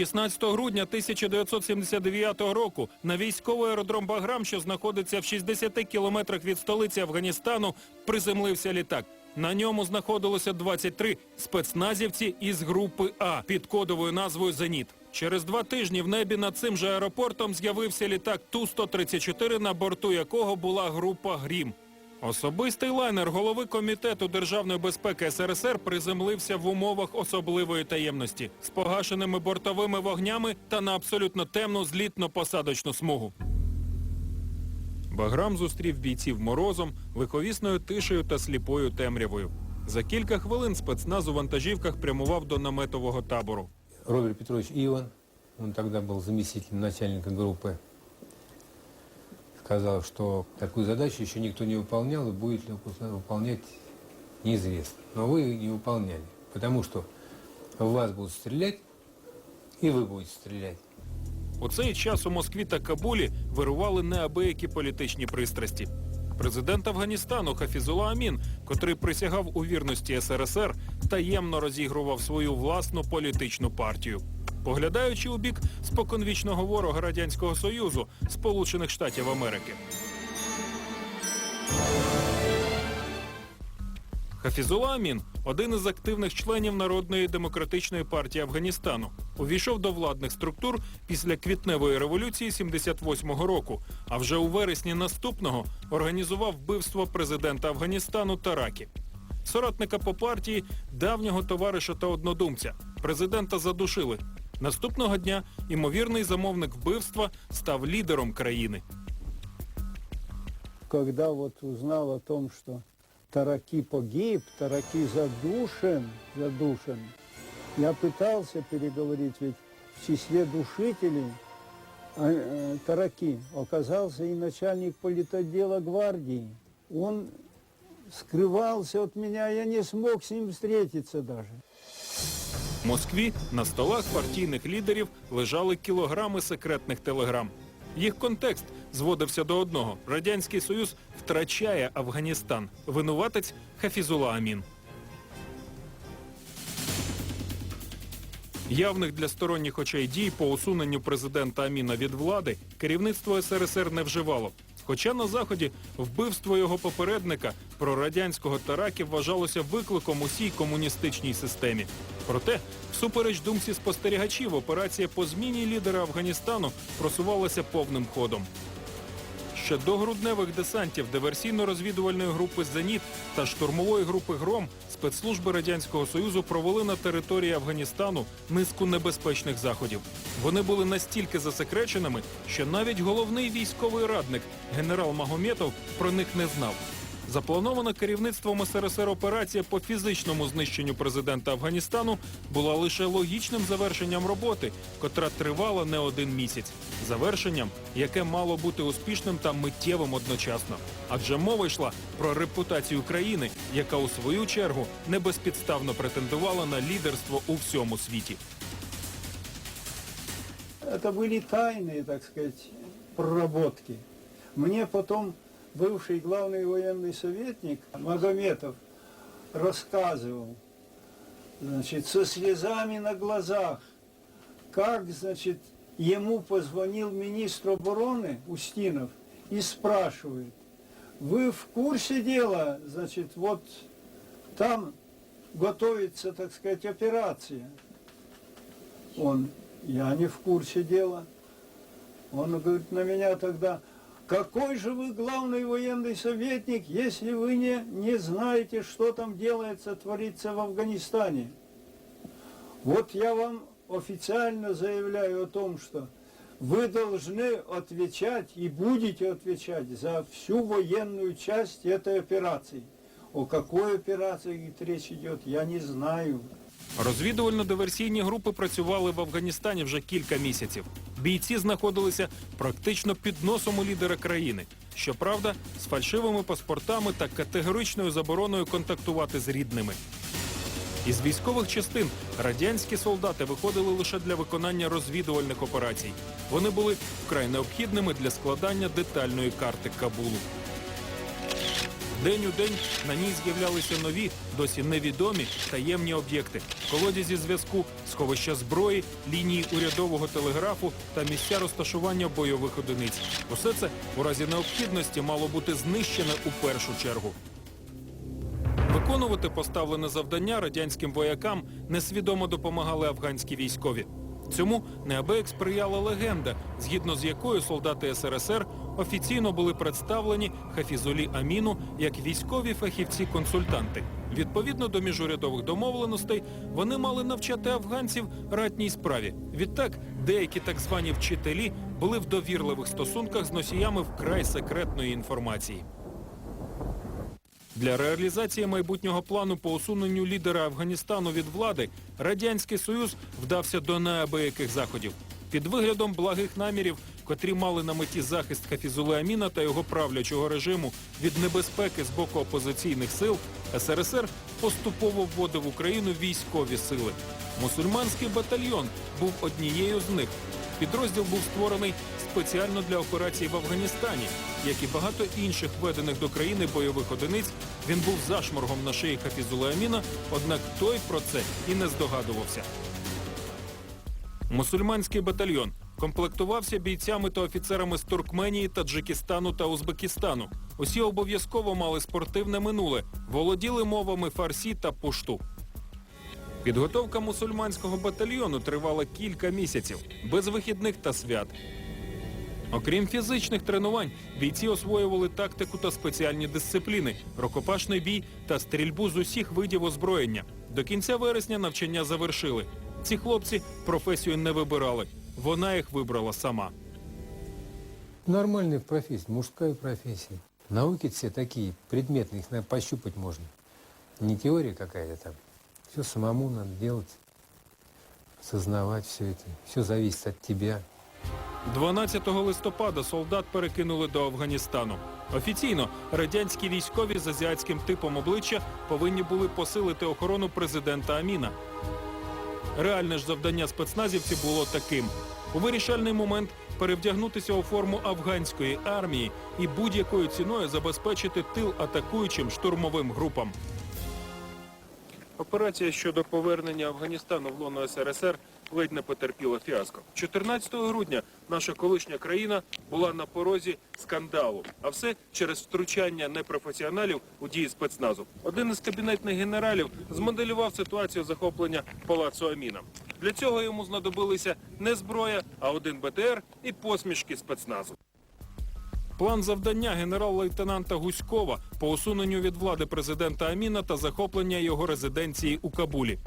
16 грудня 1979 року на військовий аеродром Баграм, що знаходиться в 60 кілометрах від столиці Афганістану, приземлився літак. На ньому знаходилося 23 спецназівці із групи А під кодовою назвою Зеніт. Через два тижні в небі над цим же аеропортом з'явився літак Ту-134, на борту якого була група Грім. Особистий лайнер голови комітету державної безпеки СРСР приземлився в умовах особливої таємності з погашеними бортовими вогнями та на абсолютно темну злітно-посадочну смугу. Баграм зустрів бійців морозом, лиховісною тишею та сліпою темрявою. За кілька хвилин спецназ у вантажівках прямував до наметового табору. Роберт Петрович Иван, он тогда был заместителем начальника группы, сказал, что такую задачу еще никто не выполнял и будет ли выполнять неизвестно. Но вы не выполняли, потому что в вас будут стрелять, и вы будете стрелять. У цей час у Москві та Кабулі вирували неабиякі політичні пристрасті. Президент Афганістану Хафізула Амін, котрий присягав у вірності СРСР, таємно розігрував свою власну політичну партію. Поглядаючи у бік споконвічного ворога Радянського Союзу, Сполучених Штатів Америки. Хафізула Амін – один із активних членів Народної демократичної партії Афганістану. Увійшов до владних структур після квітневої революції 78-го року, а вже у вересні наступного організував вбивство президента Афганістану Таракі. Соратника по партії, давнього товариша та однодумця. Президента задушили. Наступного дня імовірний замовник вбивства став лідером країни. когда вот узнал о том, что Тараки погиб, Тараки задушен, задушен, я пытался переговорить, ведь в числе душителей а, э, Тараки оказался и начальник политотдела гвардии. Он скрывался от меня, я не смог с ним встретиться даже. В Москві на столах партійних лідерів лежали кілограми секретних телеграм. Їх контекст зводився до одного: радянський союз втрачає Афганістан. Винуватець Хафізула Амін. Явних для сторонніх очей дій по усуненню президента Аміна від влади керівництво СРСР не вживало. Хоча на заході вбивство його попередника прорадянського Таракі вважалося викликом усій комуністичній системі. Проте, всупереч думці спостерігачів, операція по зміні лідера Афганістану просувалася повним ходом. Ще до грудневих десантів диверсійно-розвідувальної групи Зеніт та штурмової групи Гром спецслужби радянського союзу провели на території Афганістану низку небезпечних заходів. Вони були настільки засекреченими, що навіть головний військовий радник генерал Магометов про них не знав. Запланована керівництвом СРСР операція по фізичному знищенню президента Афганістану була лише логічним завершенням роботи, котра тривала не один місяць. Завершенням, яке мало бути успішним та миттєвим одночасно. Адже мова йшла про репутацію країни, яка у свою чергу небезпідставно претендувала на лідерство у всьому світі. Это были тайные, так сказать, проработки. Мне потом бывший главный военный советник Магометов рассказывал, значит, со слезами на глазах, как, значит, ему позвонил министр обороны Устинов и спрашивает, вы в курсе дела, значит, вот там готовится, так сказать, операция. Он, я не в курсе дела. Он говорит на меня тогда, какой же вы главный военный советник, если вы не, не знаете, что там делается, творится в Афганистане? Вот я вам официально заявляю о том, что вы должны отвечать и будете отвечать за всю военную часть этой операции. О какой операции речь идет, я не знаю. Розвідувально-диверсійні групи працювали в Афганістані вже кілька місяців. Бійці знаходилися практично під носом у лідера країни. Щоправда, з фальшивими паспортами та категоричною забороною контактувати з рідними. Із військових частин радянські солдати виходили лише для виконання розвідувальних операцій. Вони були вкрай необхідними для складання детальної карти Кабулу. День у день на ній з'являлися нові, досі невідомі таємні об'єкти, колодязі зв'язку, сховища зброї, лінії урядового телеграфу та місця розташування бойових одиниць. Усе це у разі необхідності мало бути знищене у першу чергу. Виконувати поставлене завдання радянським воякам несвідомо допомагали афганські військові. Цьому неабияк сприяла легенда, згідно з якою солдати СРСР офіційно були представлені Хафізулі Аміну як військові фахівці-консультанти. Відповідно до міжурядових домовленостей, вони мали навчати афганців ратній справі. Відтак, деякі так звані вчителі були в довірливих стосунках з носіями вкрай секретної інформації. Для реалізації майбутнього плану по усуненню лідера Афганістану від влади радянський союз вдався до неабияких заходів. Під виглядом благих намірів, котрі мали на меті захист Хафізули Аміна та його правлячого режиму від небезпеки з боку опозиційних сил, СРСР поступово вводив Україну військові сили. Мусульманський батальйон був однією з них. Підрозділ був створений спеціально для операцій в Афганістані, як і багато інших введених до країни бойових одиниць. Він був зашморгом на шиї Хафізули Аміна, однак той про це і не здогадувався. Мусульманський батальйон комплектувався бійцями та офіцерами з Туркменії, Таджикистану та Узбекистану. Усі обов'язково мали спортивне минуле, володіли мовами фарсі та пушту. Підготовка мусульманського батальйону тривала кілька місяців, без вихідних та свят. Окрім фізичних тренувань, бійці освоювали тактику та спеціальні дисципліни, рукопашний бій та стрільбу з усіх видів озброєння. До кінця вересня навчання завершили. Ці хлопці професію не вибирали. Вона їх вибрала сама. Нормальная профессия, мужская профессия. Науки все такие, предметные, их надо пощупать можно. Не теория какая-то там. Все самому надо делать, осознавать все это. Все зависит от тебя. 12 листопада солдат перекинули до Афганістану. Офіційно радянські військові з азіатським типом обличчя повинні були посилити охорону президента Аміна. Реальне ж завдання спецназівці було таким: у вирішальний момент перевдягнутися у форму афганської армії і будь-якою ціною забезпечити тил атакуючим штурмовим групам. Операція щодо повернення Афганістану в лоно СРСР ледь не потерпіла фіаско. 14 грудня наша колишня країна була на порозі скандалу, а все через втручання непрофесіоналів у дії спецназу. Один із кабінетних генералів змоделював ситуацію захоплення палацу Аміна. Для цього йому знадобилися не зброя, а один БТР і посмішки спецназу. План завдання генерал-лейтенанта Гуськова по усуненню від влади президента Аміна та захоплення його резиденції у Кабулі.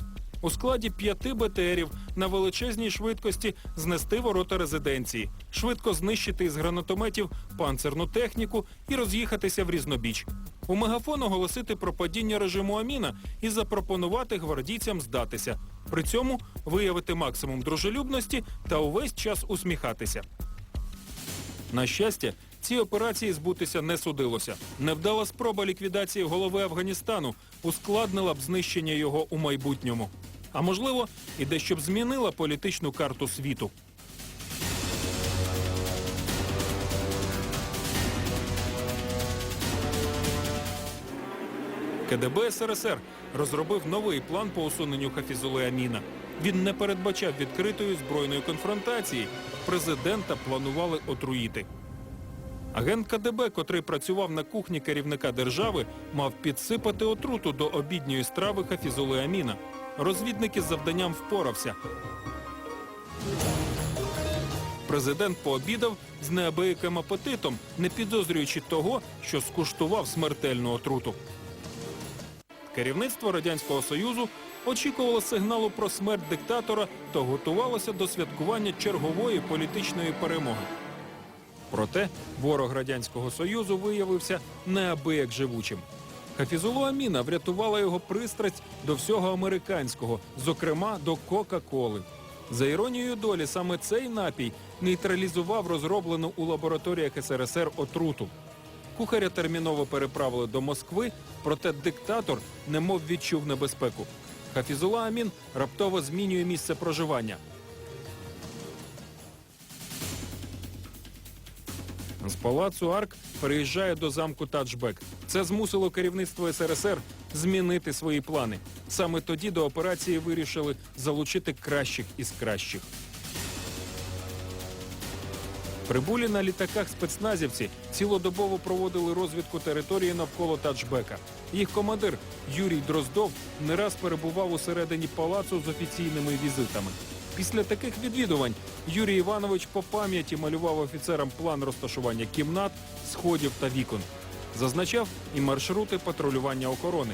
У складі п'яти БТРів на величезній швидкості знести ворота резиденції, швидко знищити із гранатометів панцерну техніку і роз'їхатися в різнобіч. У мегафон оголосити про падіння режиму Аміна і запропонувати гвардійцям здатися. При цьому виявити максимум дружелюбності та увесь час усміхатися. На щастя, ці операції збутися не судилося. Невдала спроба ліквідації голови Афганістану ускладнила б знищення його у майбутньому. А можливо, і дещо б змінила політичну карту світу. КДБ СРСР розробив новий план по усуненню Хафізули Аміна. Він не передбачав відкритої збройної конфронтації. Президента планували отруїти. Агент КДБ, котрий працював на кухні керівника держави, мав підсипати отруту до обідньої страви Хафізули Аміна. Розвідник із завданням впорався. Президент пообідав з неабияким апетитом, не підозрюючи того, що скуштував смертельну отруту. Керівництво Радянського Союзу очікувало сигналу про смерть диктатора та готувалося до святкування чергової політичної перемоги. Проте ворог Радянського Союзу виявився неабияк живучим. Хафізулу Аміна врятувала його пристрасть до всього американського, зокрема до Кока-Коли. За іронією долі, саме цей напій нейтралізував розроблену у лабораторіях СРСР отруту. Кухаря терміново переправили до Москви, проте диктатор немов відчув небезпеку. Хафізула Амін раптово змінює місце проживання. З палацу Арк переїжджає до замку Тачбек. Це змусило керівництво СРСР змінити свої плани. Саме тоді до операції вирішили залучити кращих із кращих. Прибулі на літаках спецназівці цілодобово проводили розвідку території навколо Тачбека. Їх командир Юрій Дроздов не раз перебував у середині палацу з офіційними візитами. Після таких відвідувань Юрій Іванович по пам'яті малював офіцерам план розташування кімнат, сходів та вікон. Зазначав і маршрути патрулювання охорони.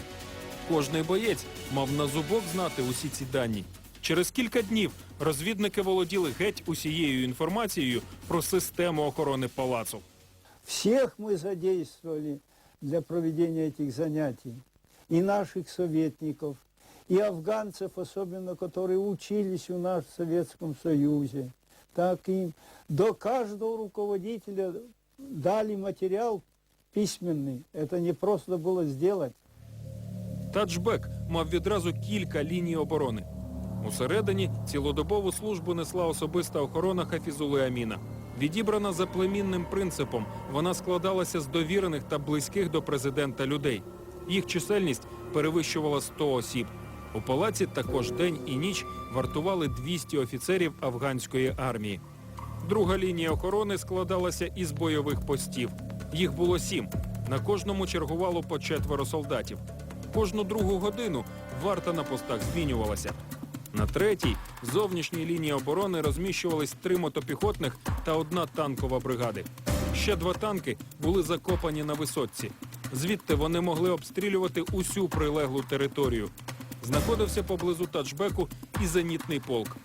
Кожний боєць мав на зубок знати усі ці дані. Через кілька днів розвідники володіли геть усією інформацією про систему охорони палацу. Всех мы задействовали для проведения этих занятий. И наших советников, и афганцев, особенно, которые учились у нас в Советском Союзе. Так и до каждого руководителя дали материал письменный. Это не просто было сделать. Таджбек мав відразу кілька ліній оборони. Усередині цілодобову службу несла особиста охорона Хафізули Аміна. Відібрана за племінним принципом, вона складалася з довірених та близьких до президента людей. Їх чисельність перевищувала 100 осіб. У палаці також день і ніч вартували 200 офіцерів афганської армії. Друга лінія охорони складалася із бойових постів. Їх було сім. На кожному чергувало по четверо солдатів. Кожну другу годину варта на постах змінювалася. На третій зовнішній лінії оборони розміщувались три мотопіхотних та одна танкова бригади. Ще два танки були закопані на висотці. Звідти вони могли обстрілювати усю прилеглу територію. Знаходився поблизу тачбеку і зенітний полк.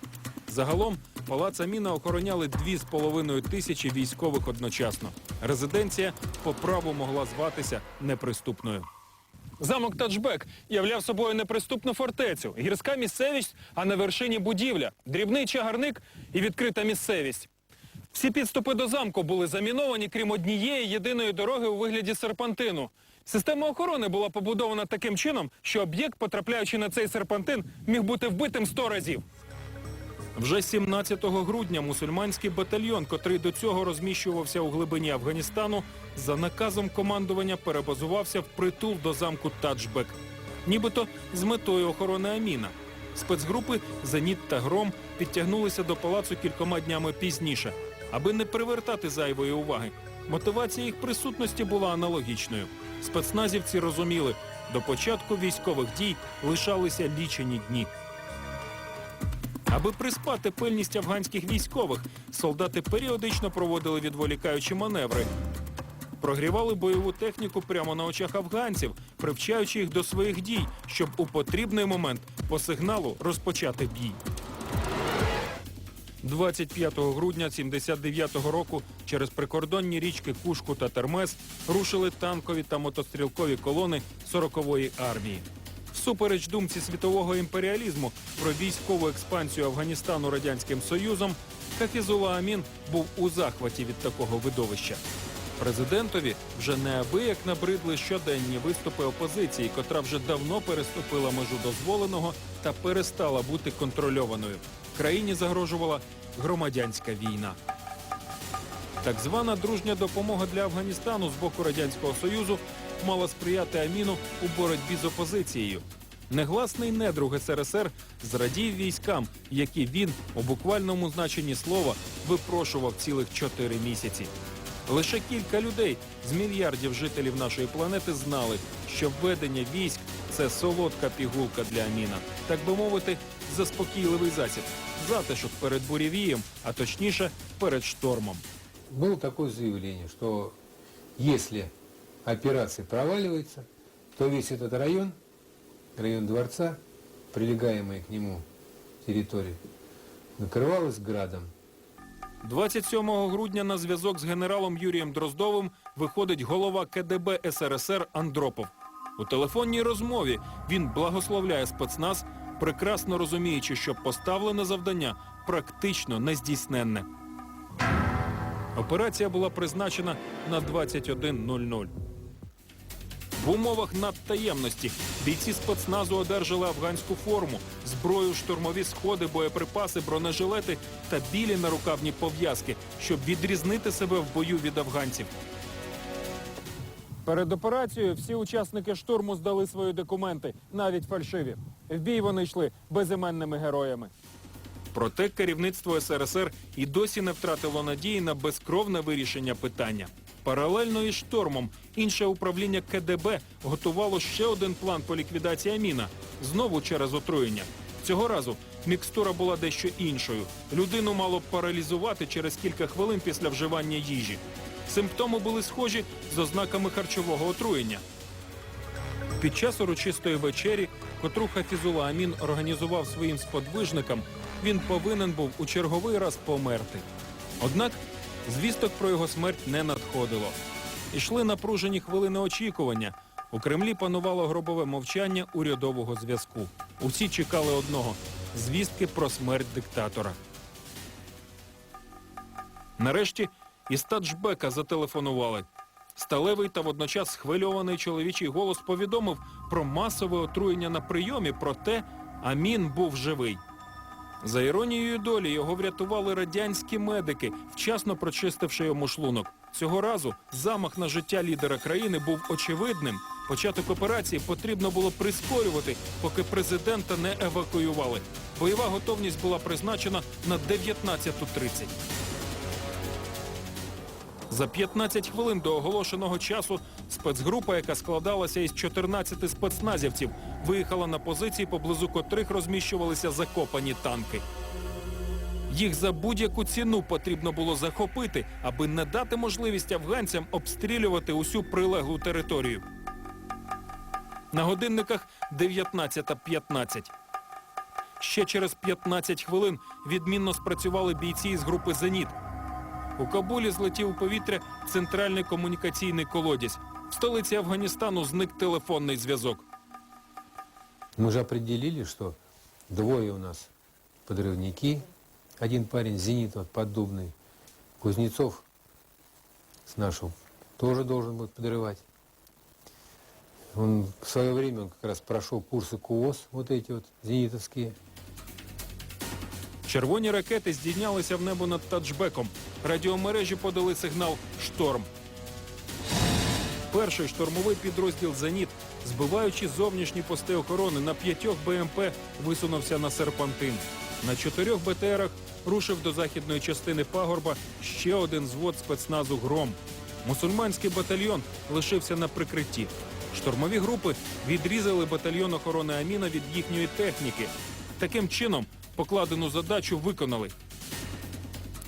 Загалом палац Аміна охороняли дві з половиною тисячі військових одночасно. Резиденція по праву могла зватися неприступною. Замок Таджбек являв собою неприступну фортецю, гірська місцевість, а на вершині будівля, дрібний чагарник і відкрита місцевість. Всі підступи до замку були заміновані, крім однієї єдиної дороги у вигляді серпантину. Система охорони була побудована таким чином, що об'єкт, потрапляючи на цей серпантин, міг бути вбитим сто разів. Вже 17 грудня мусульманський батальйон, котрий до цього розміщувався у глибині Афганістану, за наказом командування перебазувався в притул до замку Таджбек, нібито з метою охорони Аміна. Спецгрупи Зеніт та Гром підтягнулися до палацу кількома днями пізніше, аби не привертати зайвої уваги. Мотивація їх присутності була аналогічною. Спецназівці розуміли, до початку військових дій лишалися лічені дні. Аби приспати пильність афганських військових, солдати періодично проводили відволікаючі маневри. Прогрівали бойову техніку прямо на очах афганців, привчаючи їх до своїх дій, щоб у потрібний момент по сигналу розпочати бій. 25 грудня 79-го року через прикордонні річки Кушку та Термес рушили танкові та мотострілкові колони 40-ї армії. Всупереч думці світового імперіалізму про військову експансію Афганістану радянським союзом, Хафізула Амін був у захваті від такого видовища. Президентові вже неабияк набридли щоденні виступи опозиції, котра вже давно переступила межу дозволеного та перестала бути контрольованою. Країні загрожувала громадянська війна. Так звана дружня допомога для Афганістану з боку Радянського Союзу мала сприяти Аміну у боротьбі з опозицією. Негласний недруг СРСР зрадів військам, які він у буквальному значенні слова випрошував цілих чотири місяці. Лише кілька людей з мільярдів жителів нашої планети знали, що введення військ це солодка пігулка для Аміна, так би мовити, заспокійливий засіб, затишок перед бурєвієм, а точніше перед штормом. Было такое заявление, что если операция проваливается, то весь этот район, район дворца, прилегаемые к нему территории, накрывалась градом. 27 грудня на зв'язок з генералом Юрієм Дроздовим виходить голова КДБ СРСР Андропов. У телефонній розмові він благословляє спецназ, прекрасно розуміючи, що поставлене завдання практично нездійсненне. Операція була призначена на 21.00. В умовах надтаємності бійці спецназу одержали афганську форму, зброю, штурмові сходи, боєприпаси, бронежилети та білі нарукавні пов'язки, щоб відрізнити себе в бою від афганців. Перед операцією всі учасники штурму здали свої документи, навіть фальшиві. В бій вони йшли безіменними героями. Проте керівництво СРСР і досі не втратило надії на безкровне вирішення питання. Паралельно із штормом інше управління КДБ готувало ще один план по ліквідації Аміна, знову через отруєння. Цього разу мікстура була дещо іншою. Людину мало паралізувати через кілька хвилин після вживання їжі. Симптоми були схожі з ознаками харчового отруєння. Під час урочистої вечері, котру Хафізула Амін організував своїм сподвижникам, він повинен був у черговий раз померти. Однак звісток про його смерть не надходило. Ішли напружені хвилини очікування. У Кремлі панувало гробове мовчання урядового зв'язку. Усі чекали одного звістки про смерть диктатора. Нарешті із Таджбека зателефонували. Сталевий та водночас схвильований чоловічий голос повідомив про масове отруєння на прийомі, проте Амін був живий. За іронією долі його врятували радянські медики, вчасно прочистивши йому шлунок. Цього разу замах на життя лідера країни був очевидним. Початок операції потрібно було прискорювати, поки президента не евакуювали. Бойова готовність була призначена на 19.30. За 15 хвилин до оголошеного часу спецгрупа, яка складалася із 14 спецназівців, виїхала на позиції, поблизу котрих розміщувалися закопані танки. Їх за будь-яку ціну потрібно було захопити, аби не дати можливість афганцям обстрілювати усю прилеглу територію. На годинниках 19.15. Ще через 15 хвилин відмінно спрацювали бійці із групи «Зеніт», у Кабулі злетів у повітря центральний комунікаційний колодязь. В столиці Афганістану зник телефонний зв'язок. Мы же определили, что двое у нас подрывники. Один парень зенит вот поддубный. Кузнецов с нашим тоже должен будет подрывать. Он в свое время он как раз прошел курсы КУОС, вот эти вот зенитовские. Червоні ракети здійнялися в небо над Таджбеком. Радіомережі подали сигнал «Шторм». Перший штурмовий підрозділ «Зеніт», збиваючи зовнішні пости охорони, на п'ятьох БМП висунувся на серпантин. На чотирьох БТРах рушив до західної частини пагорба ще один звод спецназу «Гром». Мусульманський батальйон лишився на прикритті. Штурмові групи відрізали батальйон охорони Аміна від їхньої техніки. Таким чином, покладену задачу виконали.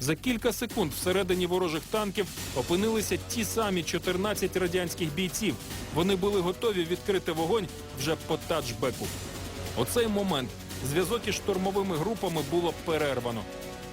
За кілька секунд всередині ворожих танків опинилися ті самі 14 радянських бійців. Вони були готові відкрити вогонь вже по тачбеку. У цей момент зв'язок із штурмовими групами було перервано.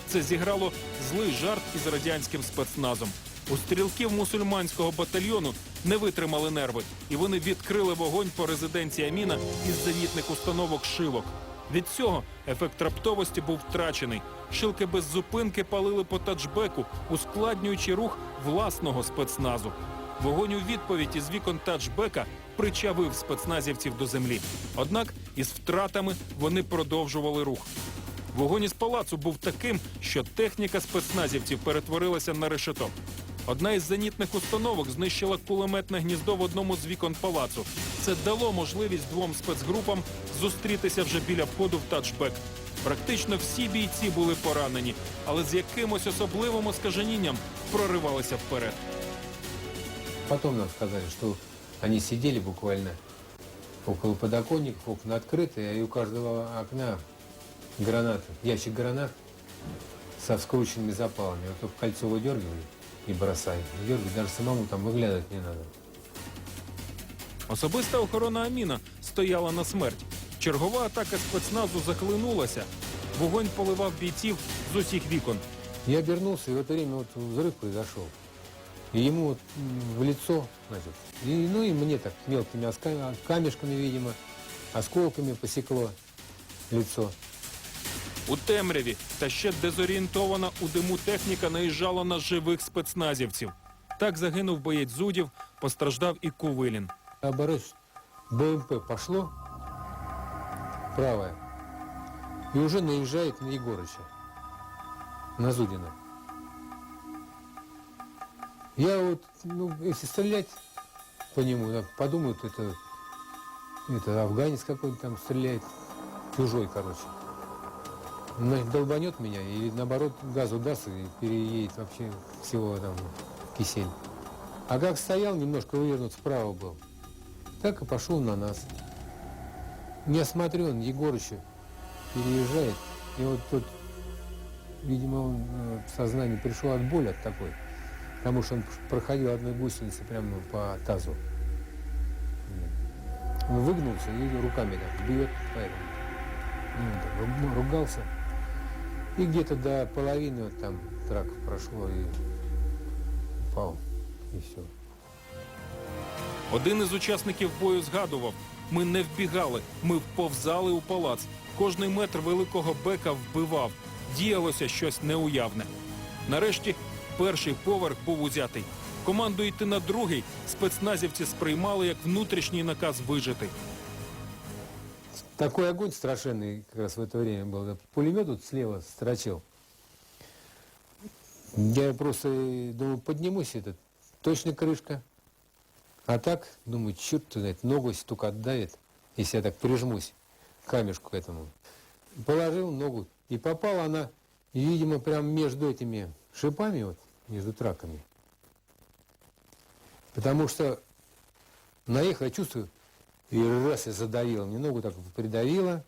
Це зіграло злий жарт із радянським спецназом. У стрілків мусульманського батальйону не витримали нерви, і вони відкрили вогонь по резиденції Аміна із зенітних установок шилок. Від цього ефект раптовості був втрачений. Шилки без зупинки палили по тачбеку, ускладнюючи рух власного спецназу. Вогонь у відповідь із вікон тачбека причавив спецназівців до землі. Однак із втратами вони продовжували рух. Вогонь із палацу був таким, що техніка спецназівців перетворилася на решето. Одна із зенітних установок знищила кулеметне гніздо в одному з вікон палацу. Це дало можливість двом спецгрупам зустрітися вже біля входу в тачбек. Практично всі бійці були поранені, але з якимось особливим оскаженінням проривалися вперед. Потом нам сказали, что они сидели буквально около подоконников, окна открыты, и у каждого окна гранаты, ящик гранат со скрученными запалами. Вот только кольцо выдергивали и бросали. Выдергивали, даже самому там выглядывать не надо. Особиста охорона Аміна стояла на смерть. Чергова атака спецназу захлинулася. Вогонь поливав бійців з усіх вікон. Я обернулся, и в это время вот взрыв произошел. И ему вот в лицо, значит, и, ну и мне так мелкими оска- камешками, видимо, осколками посекло лицо. У темряві та ще дезорієнтована у диму техніка наїжджала на живих спецназівців. Так загинув боєць Зудів, постраждав і Кувилін. Оборот, БМП пошло, правое, и уже наезжает на Егорыча, на Зудина. Я вот, ну, если стрелять по нему, подумают, это, это афганец какой-то там стреляет, чужой, короче. Значит, долбанет меня и наоборот газу даст и переедет вообще всего там кисель. А как стоял, немножко вывернут вправо был, так и пошел на нас. Я смотрю, он Егорыча переезжает, и вот тут, видимо, он э, в сознание пришел от боли от такой, потому что он проходил одной гусеницы прямо по тазу. Он выгнулся и руками так бьет, поэтому ну, он так ру- ругался. И где-то до половины вот там трак прошло и упал, и все. Один із учасників бою згадував: ми не вбігали, ми вповзали у палац. Кожний метр великого бека вбивав. Діялося щось неуявне. Нарешті перший поверх був узятий. Команду йти на другий спецназівці сприймали як внутрішній наказ вижити. Такой огонь страшенный как раз в это время был. Да, Пулемет тут слева строчил. Я просто э, думаю, поднимусь этот, точно крышка. А так, думаю, черт ты знает, ногу если только отдавит, если я так прижмусь к камешку к этому. Положил ногу, и попала она, видимо, прям между этими шипами, вот, между траками. Потому что наехал, я чувствую, и раз и задавила, мне ногу так придавила.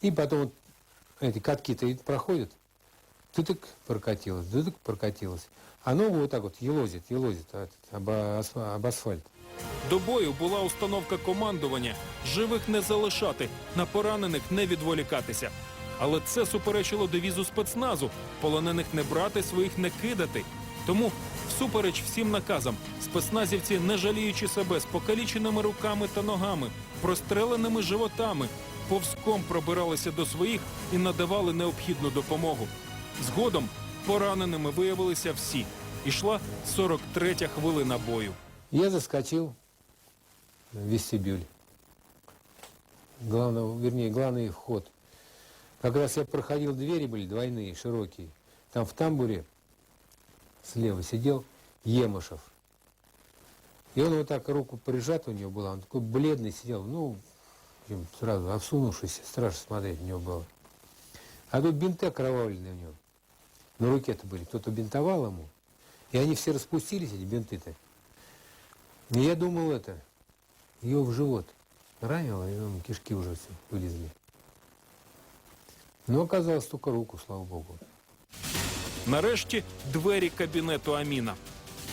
И потом вот эти катки-то проходят. Ты так прокатилась, ты так прокатилась. А ногу вот так вот елозит, елозит об, об асфальт. До бою була установка командування живих не залишати, на поранених не відволікатися. Але це суперечило девізу спецназу полонених не брати, своїх не кидати. Тому, всупереч всім наказам, спецназівці, не жаліючи себе з покаліченими руками та ногами, простреленими животами, повзком пробиралися до своїх і надавали необхідну допомогу. Згодом пораненими виявилися всі. Ішла 43-я хвилина бою. Я заскочил в вестибюль. Главного, вернее, главный вход. Как раз я проходил, двери были двойные, широкие. Там в тамбуре слева сидел Емышев. И он вот так, руку прижата у него была, он такой бледный сидел, ну, сразу осунувшийся, страшно смотреть на него было. А тут бинты окровавленные у него. На руке-то были, кто-то бинтовал ему. И они все распустились, эти бинты-то. И я думал это, ее в живот ранило, и там кишки уже все вылезли. Но оказалось только руку, слава богу. Нарешті двері кабінету Аміна.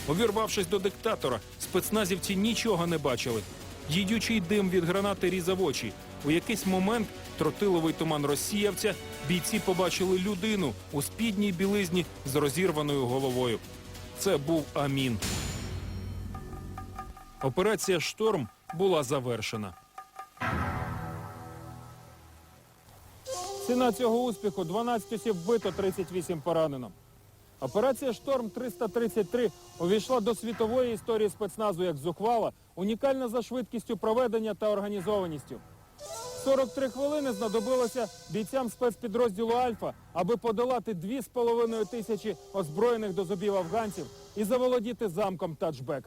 Увірвавшись до диктатора, спецназівці нічого не бачили. Їдючий дим від гранати різав очі. У якийсь момент тротиловий туман розсіявця, бійці побачили людину у спідній білизні з розірваною головою. Це був Амін. Операція Шторм була завершена. Ціна цього успіху 12 осіб вбито, 38 поранено. Операція Шторм 333 увійшла до світової історії спецназу як зухвала, унікальна за швидкістю проведення та організованістю. 43 хвилини знадобилося бійцям спецпідрозділу Альфа, аби подолати 2,5 тисячі озброєних до зубів афганців і заволодіти замком Тачбек.